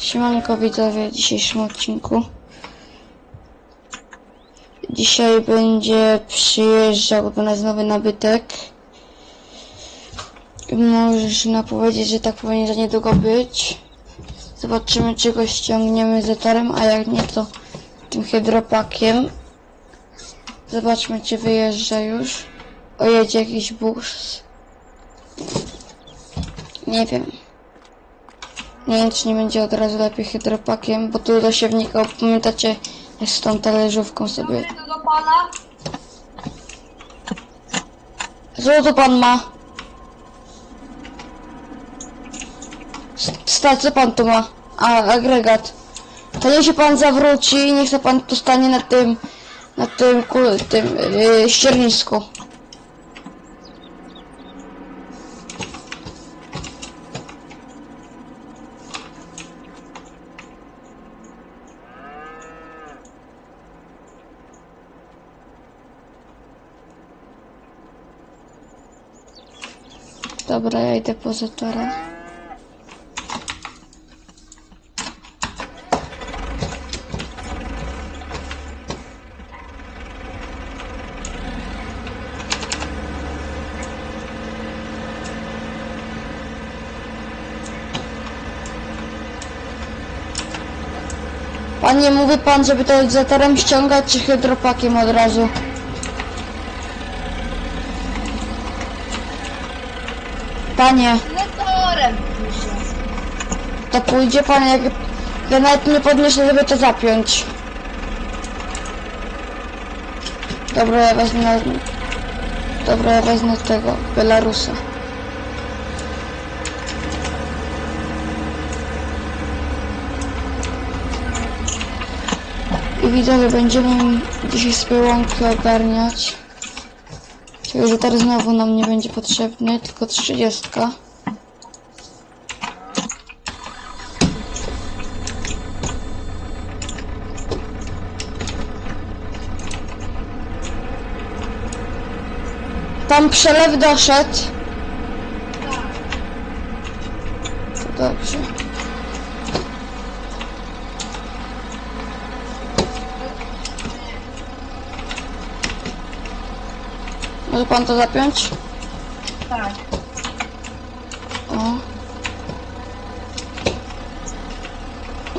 Siemanko widzowie w dzisiejszym odcinku. Dzisiaj będzie przyjeżdżał do nas nowy nabytek. Można powiedzieć, że tak powinien za niedługo być. Zobaczymy, czy go ściągniemy zetorem, a jak nie, to tym hydropakiem. Zobaczmy, czy wyjeżdża już. O, jedzie jakiś bus. Nie wiem. Nie wiem, czy nie będzie od razu lepiej hydropakiem, bo tu do siewnika, pamiętacie, z tą talerzówką sobie... Do? Co to pan ma? Stać, co pan tu ma? A, agregat. To niech się pan zawróci niech się pan tu stanie na tym, na tym, kul, tym, yy, ściernisku. Dobra, ja idę po zatora. Panie, mówi pan, żeby to zatorem ściągać, czy hydropakiem od razu? Panie. Motorem. To pójdzie pan jak... Ja nawet nie podnieśli, żeby to zapiąć. Dobra, ja wezmę... Dobra, ja wezmę tego, Belarusa. I widzowie, będziemy dzisiaj sobie łąki ogarniać. Czyli, teraz znowu nam nie będzie potrzebny, tylko 30. Tam przelew doszedł. To dobrze. Może pan to zapiąć? Tak. O.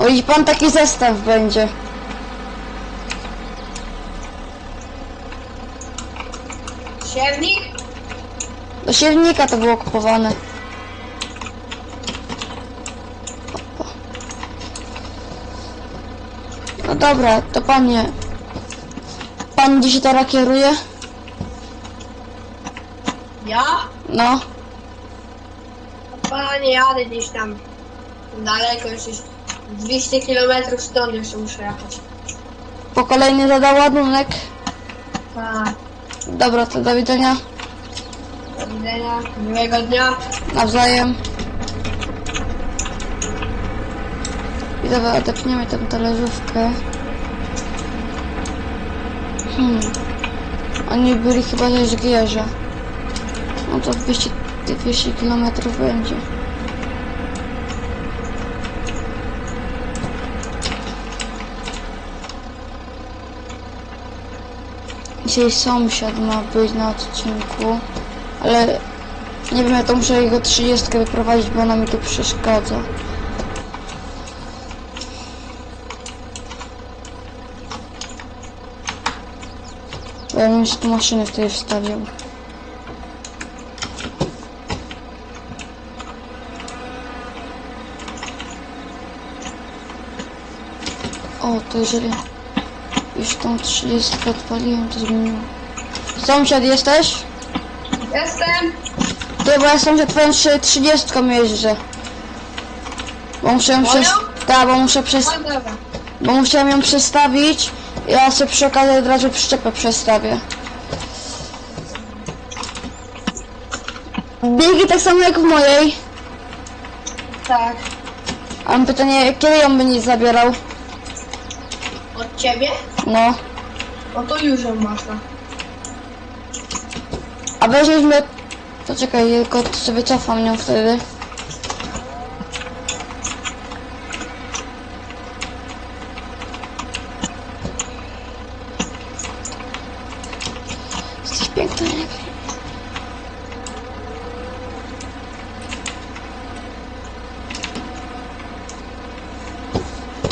O i pan taki zestaw będzie. Siewnik? Do siewnika to było kupowane. No dobra, to panie. Pan gdzie się teraz kieruje? No. Panie, jadę gdzieś tam daleko, jeszcze 200 km stąd jeszcze muszę jechać. Po kolejny zadał ładunek. Tak. Dobra, to do widzenia. Do widzenia. Miłego dnia. Nawzajem. I dobra, odepniemy tę talerzówkę. Hmm. Oni byli chyba też z Gierza. No to 200, 200 km będzie. Dzisiaj sąsiad ma być na odcinku, ale nie wiem, ja to muszę jego 30 wyprowadzić, bo ona mi tu przeszkadza. Bo ja bym jeszcze tu maszynę wtedy wstawił. O, to jeżeli już tą 30 odpaliłem, to zmieniło. Sąsiad jesteś? Jestem. Ty, bo ja sąsiad twoją 30 jeżdżę. Bo muszę ją przez... Tak, bo muszę przez... No. Bo musiałem ją przestawić. Ja sobie przy okazji od razu przyczepę przestawię. Biegi tak samo jak w mojej. Tak. A mam pytanie, kiedy ją będzie zabierał? Ciebie? No. No to już ją można. Tak. A weźmiemy... Poczekaj, tylko sobie wycofam nią wtedy. Jesteś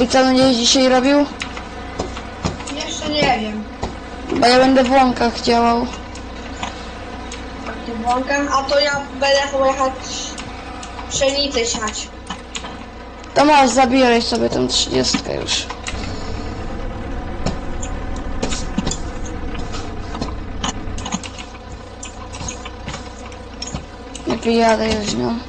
co będziesz dzisiaj robił? Bo ja będę w łąkach działał. Włąkam, a to ja będę pojechać pszenicę siać. To masz, zabieraj sobie tą trzydziestkę już. Nie wyjadę już nią.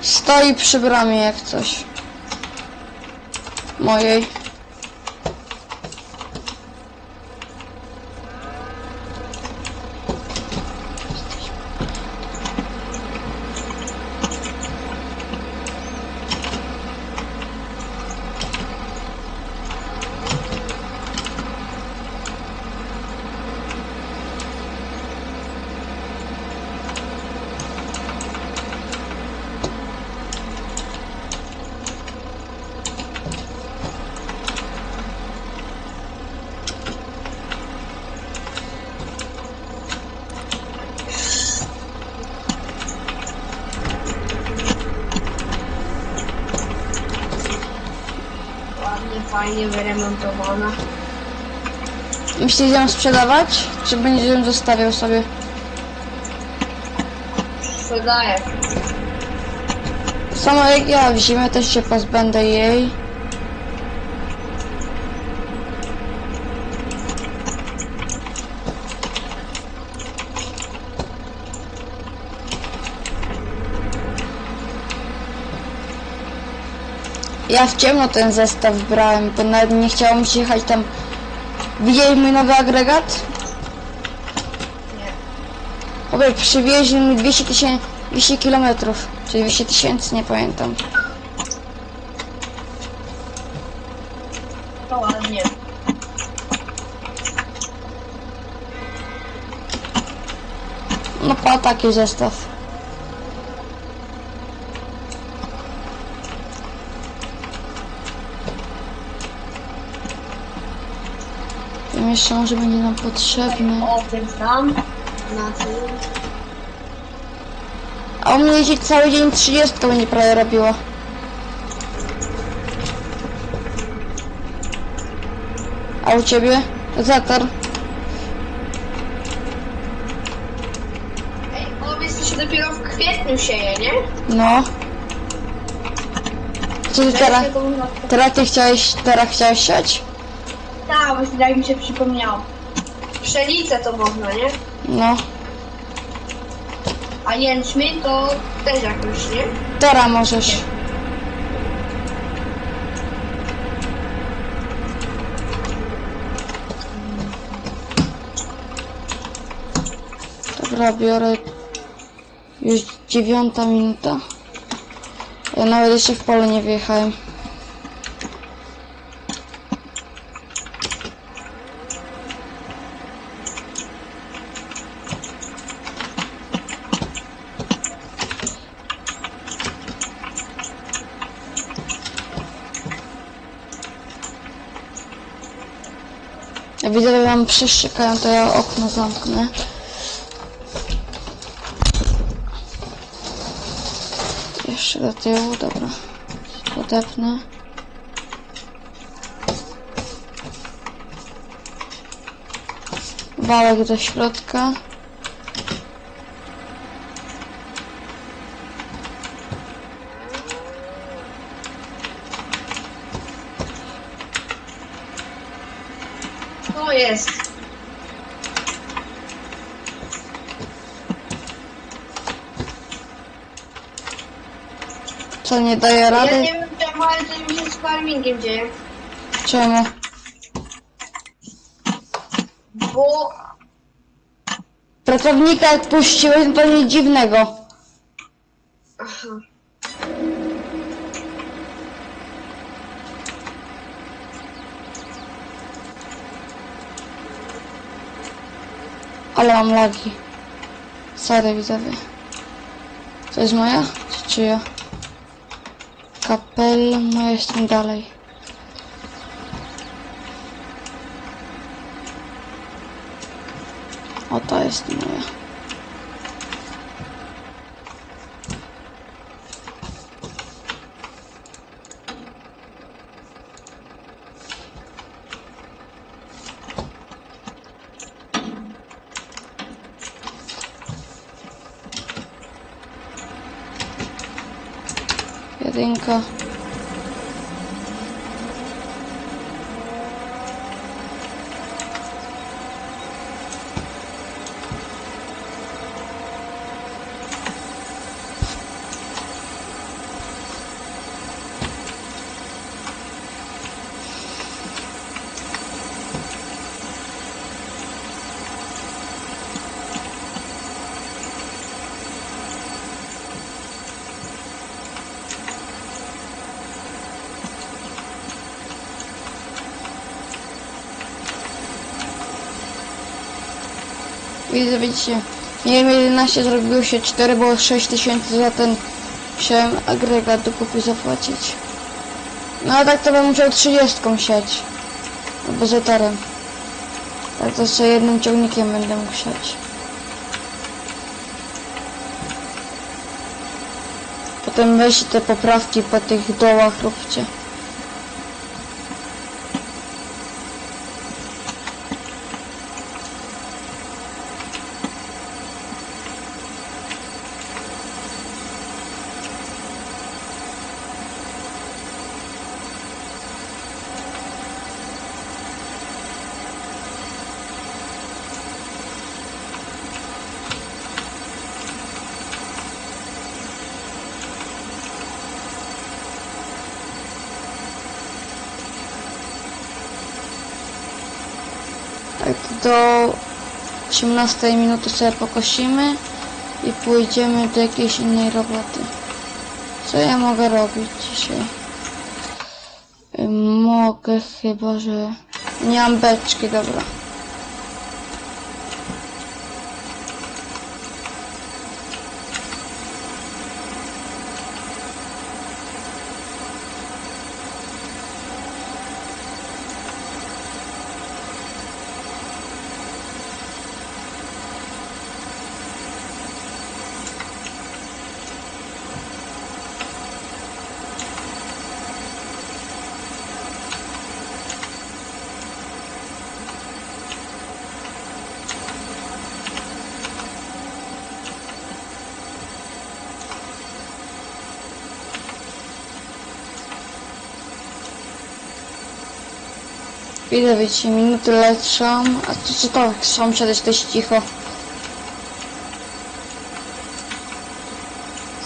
Stoi przy bramie jak coś. Mojej. Ładnie, fajnie wyremontowana. Myślisz ją sprzedawać? Czy będziesz ją zostawiał sobie? Sprzedaję. Samo jak ja, w zimę też się pozbędę jej. Ja w ciemno ten zestaw brałem, bo nawet nie chciało mi się jechać tam. Widzieli mój nowy agregat? Nie. Obie przywieźli mi 200 tysięcy, 200 kilometrów, czyli 200 tysięcy, nie pamiętam. To ładnie. No po taki zestaw. Wiem jeszcze może będzie nam potrzebny. O tym tam. Na tym. A u mnie jeździ cały dzień 30 będzie prawie robiło. A u ciebie? Zator. Ej, to się dopiero w kwietniu sieje, nie? No. Co ty teraz? To Teraz ty chciałeś, teraz chciałeś siać? Właśnie tak mi się przypomniało. Pszenicę to można, nie? No. A jęczmień to też jakoś, nie? Teraz możesz. Dobra, biorę już dziewiąta minuta. Ja nawet jeszcze w pole nie wyjechałem. Ja wam przeszczekają, to ja okno zamknę. Jeszcze do tyłu, dobra. Podepnę. Wałek do środka. Jest. Co nie daje Ja rady? nie wiem czemu, ale coś mi się z farmingiem dzieje. Czemu? Bo... Pracownika jak puściłeś, no to nic dziwnego. Aha. Ale mam lagi. Sorry widzowie. To jest moja? Czy czyja? kapella, no jestem dalej. O, to jest moja. Widzę, widzicie, wiem 11 zrobiło się 4, bo 6000 za ten musiałem agregat do kupy zapłacić. No a tak to bym musiał 30 siać. Albo zetarem. Tak to jeszcze jednym ciągnikiem będę mógł siać. Potem weźcie te poprawki po tych dołach róbcie. Tak do 18 minuty sobie pokosimy i pójdziemy do jakiejś innej roboty. Co ja mogę robić dzisiaj? Mogę chyba, że... Nie mam beczki, dobra. Widzę, wiecie, minuty lecą, a tu co to sąsiad jesteś cicho.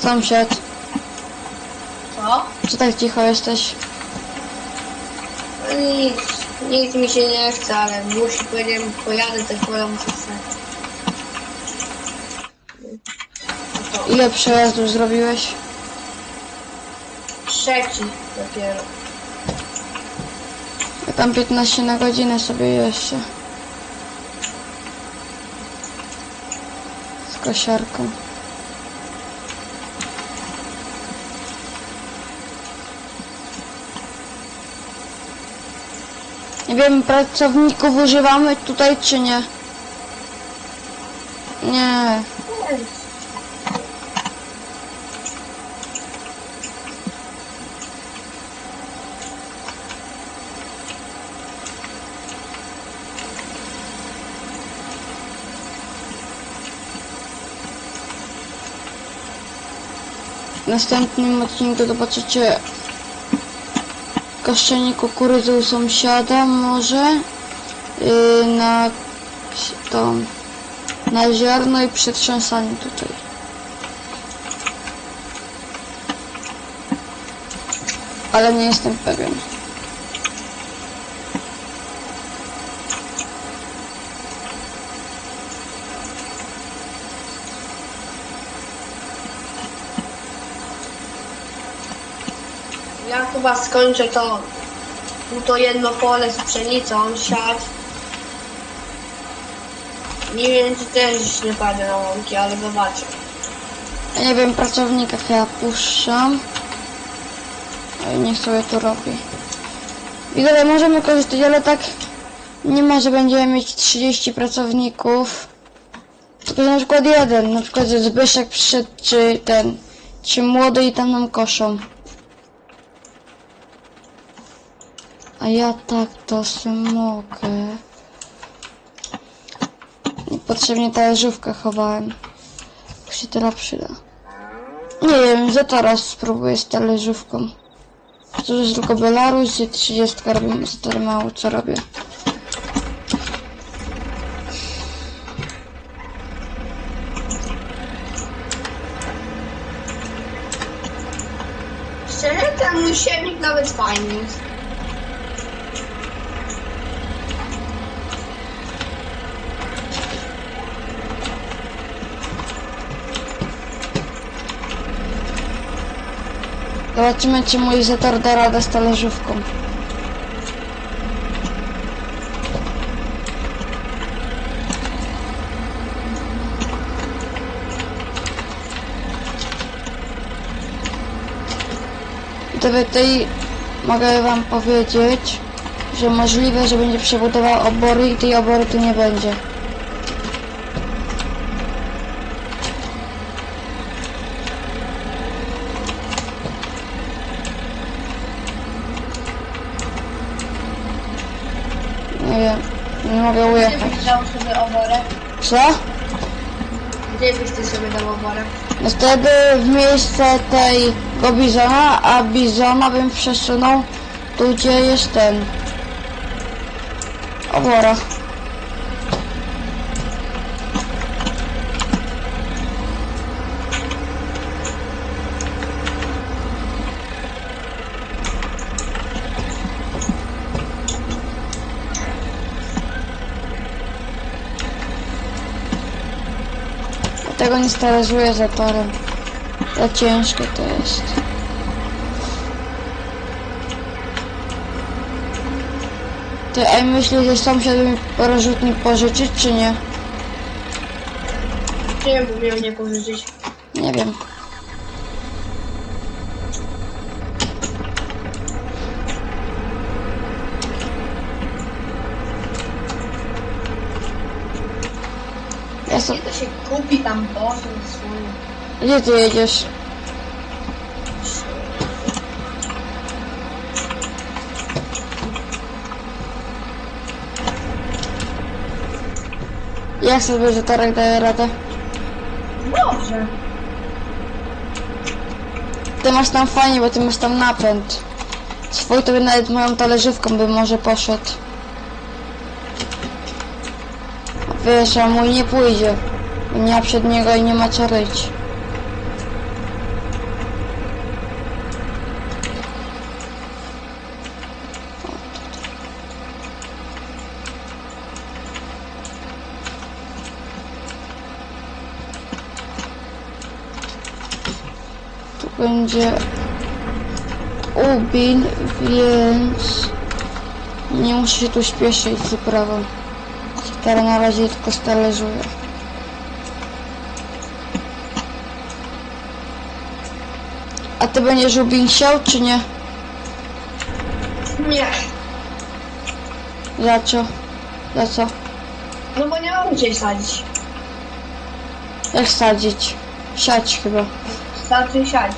Sąsiad, Co? co tak cicho jesteś? No nic, nic mi się nie chce, ale musi, powiedziałem, pojadę, to pole muszę wstać. To Ile przejazdów zrobiłeś? trzeci dopiero. Tam 15 na godzinę sobie jeszcze. Z kosiarką. Nie wiem, pracowników używamy tutaj czy nie? Nie. W następnym odcinku zobaczycie koszczenie kukurydzy u sąsiada może yy, na to na ziarno i przetrząsanie tutaj. Ale nie jestem pewien. Ja chyba skończę to, to jedno pole z pszenicą siać. Nie wiem, czy też nie padę na łąki, ale zobaczę. Ja nie wiem, pracownika chyba puszczam. Ale niech sobie to robi. Dalej możemy korzystać, ale tak nie ma, że będziemy mieć 30 pracowników. Tylko na przykład jeden, na przykład Zbyszek przyszedł, czy ten, czy młody i tam nam koszą. A ja tak to se mogę. Niepotrzebnie talerzówkę chowałem. To się teraz przyda. Nie wiem, za teraz spróbuję z talerzówką. To jest tylko Belarus i 30 robimy za tyle mało co robię. Szczerze, ten mój siewnik nawet fajny jest. Zobaczymy, czy mój zator da radę z talerzówką. To tutaj mogę wam powiedzieć, że możliwe, że będzie przebudował obory i tej obory tu nie będzie. Nie wiem, nie mogę Gdzie ujechać. byś dał sobie oborę? Co? Gdzie byś ty sobie dał oborę? No wtedy w miejsce tego bizona, a bizona bym przesunął tu, gdzie jest ten. Obora. Tego nie starażuję za torem. Za ciężkie to jest. Ty, ej, myślisz, że sąsiad mi rozrzutnik pożyczyć, czy nie? Czy ja bym miał nie pożyczyć? Nie wiem. Ja so... Nie to się kupi tam bożą swoją. Gdzie ty jedziesz? Jak sobie, że Tarek daje radę? Dobrze. Ty masz tam fajnie, bo ty masz tam napęd. Swój to by nawet moją talerzówką by może poszedł. Wiesz, a mój nie pójdzie. Ma przed niego i nie ma co ryć. Tu będzie ubin, więc nie muszę się tu śpieszyć z uprawą. Teraz na razie tylko stależuję. A ty będziesz ubin siał, czy nie? Nie. Za co? Za co? No bo nie mam gdzie sadzić. Jak sadzić? Siać chyba. Starczy siać.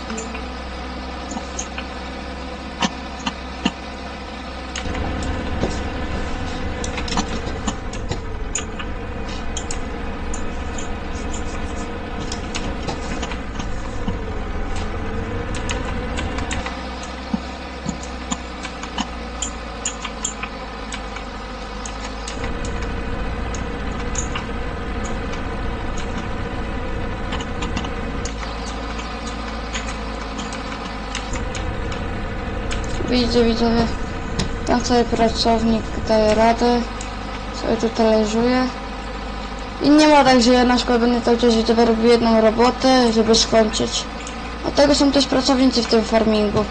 Widzę, widzowie. Tam cały pracownik daje radę. Sobie tu talerzuje. I nie ma tak, że na przykład będę cały czas widzowie robił jedną robotę, żeby skończyć. A tego są też pracownicy w tym farmingu.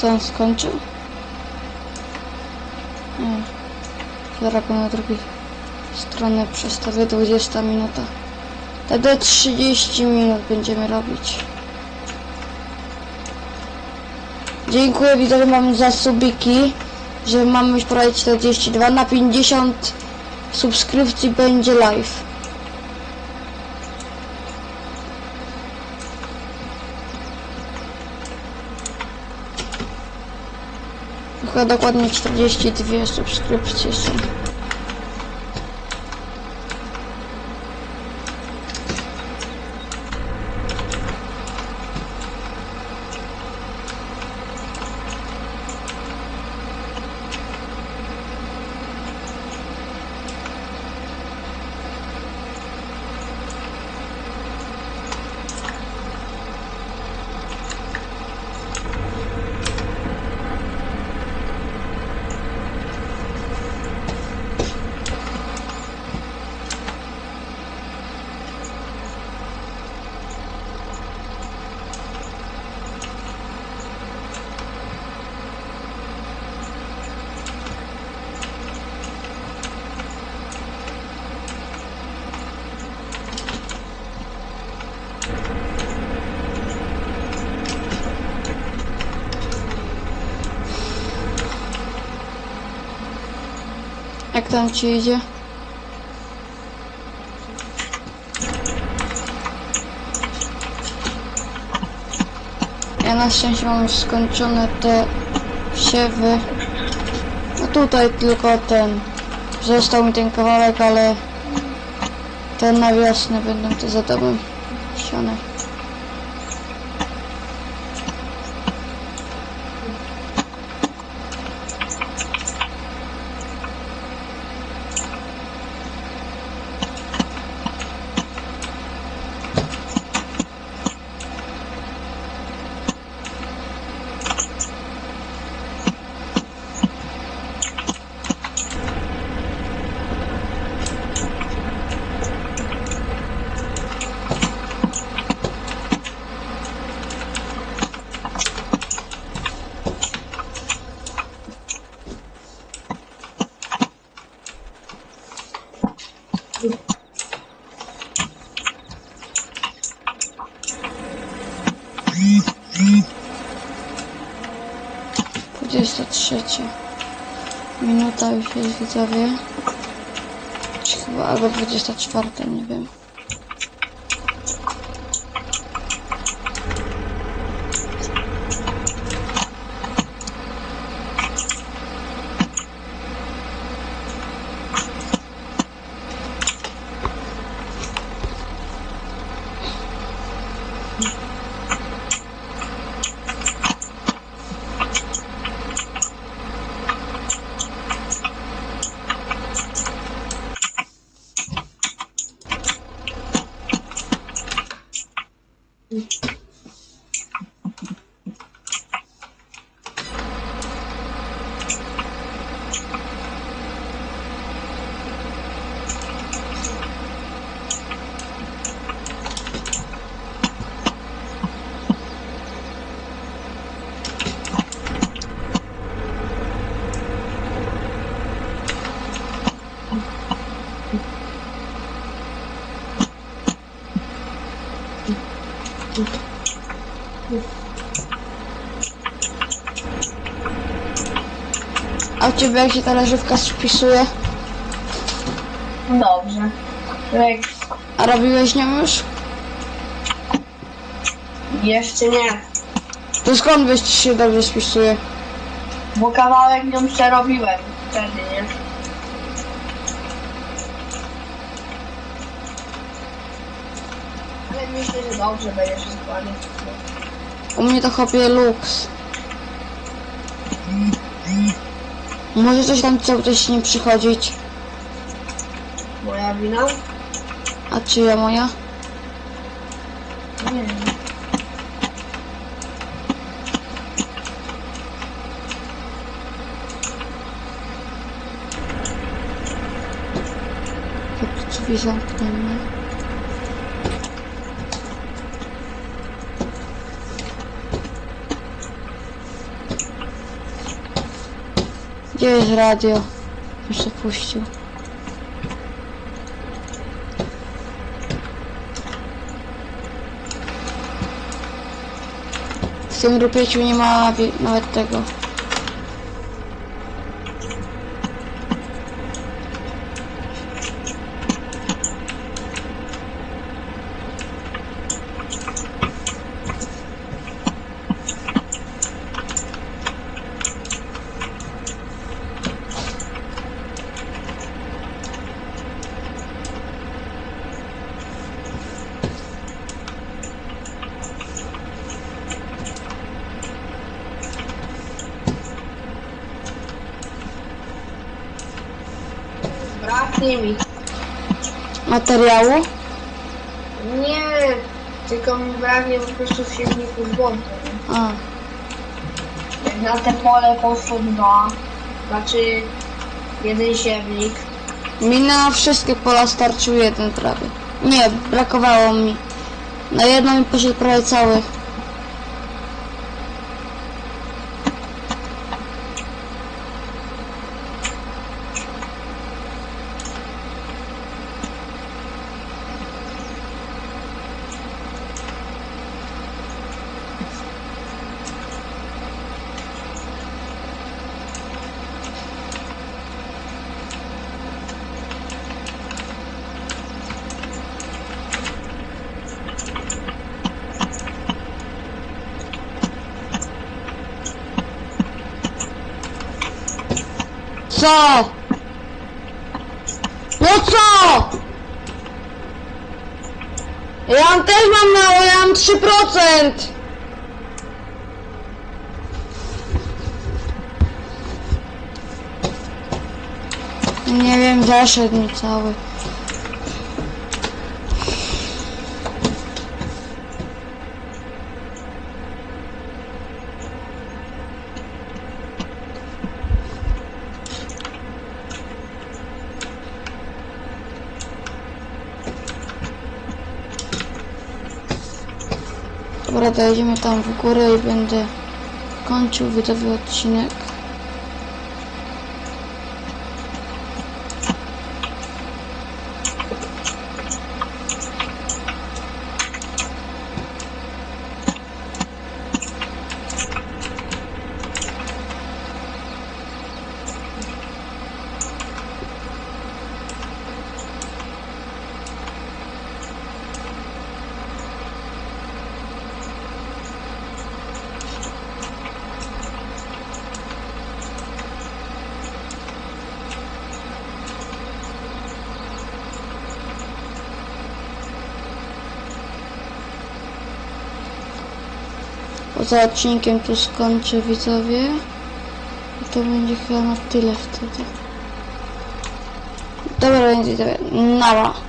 Co on skończył? Zaraz go na drugiej stronie przestawię 20 minuta. Wtedy 30 minut będziemy robić. Dziękuję widzowie mam za subiki, że mamy już prawie 42 na 50 subskrypcji będzie live. Chyba dokładnie 42 subskrypcje Jak tam ci idzie? Ja na szczęście mam już skończone te siewy. No tutaj tylko ten. Został mi ten kawałek, ale ten na wiosnę będą te za tobą siane. Trzecia minuta już jest widzowie. Chyba albo 24, nie wiem. A u ciebie jak się ta leżywka spisuje? Dobrze. Jak A robiłeś nią już? jeszcze nie. To skąd czy się dobrze spisuje? Bo kawałek nią przerobiłem wtedy, nie? Ale myślę, że dobrze będzie wszystko ładnie. U mnie to chopie luks. Może coś tam cały czas nie przychodzić. Moja wina? A czyja moja? Nie wiem. Jak drzwi zamkniemy. Gdzie jest radio? Już to puścił. W tym rupieciu nie ma nawet tego. Braknie mi. Materiału? Nie, tylko mi braknie po prostu silników włączeń. A, Na te pole poszło dwa, znaczy jeden siewnik. mi na wszystkie pola starczył jeden prawie. Nie, brakowało mi. Na jedno mi poszedł prawie cały. Co? No co? Ja też mam mało, ja mam 3%. Nie wiem, zaszedł mi cały. Dobra, dojedziemy tam w górę i będę kończył widzowy odcinek. Poza odcinkiem tu skończę widzowie. I to będzie chyba na tyle wtedy. Dobra, więc widzowie, nara.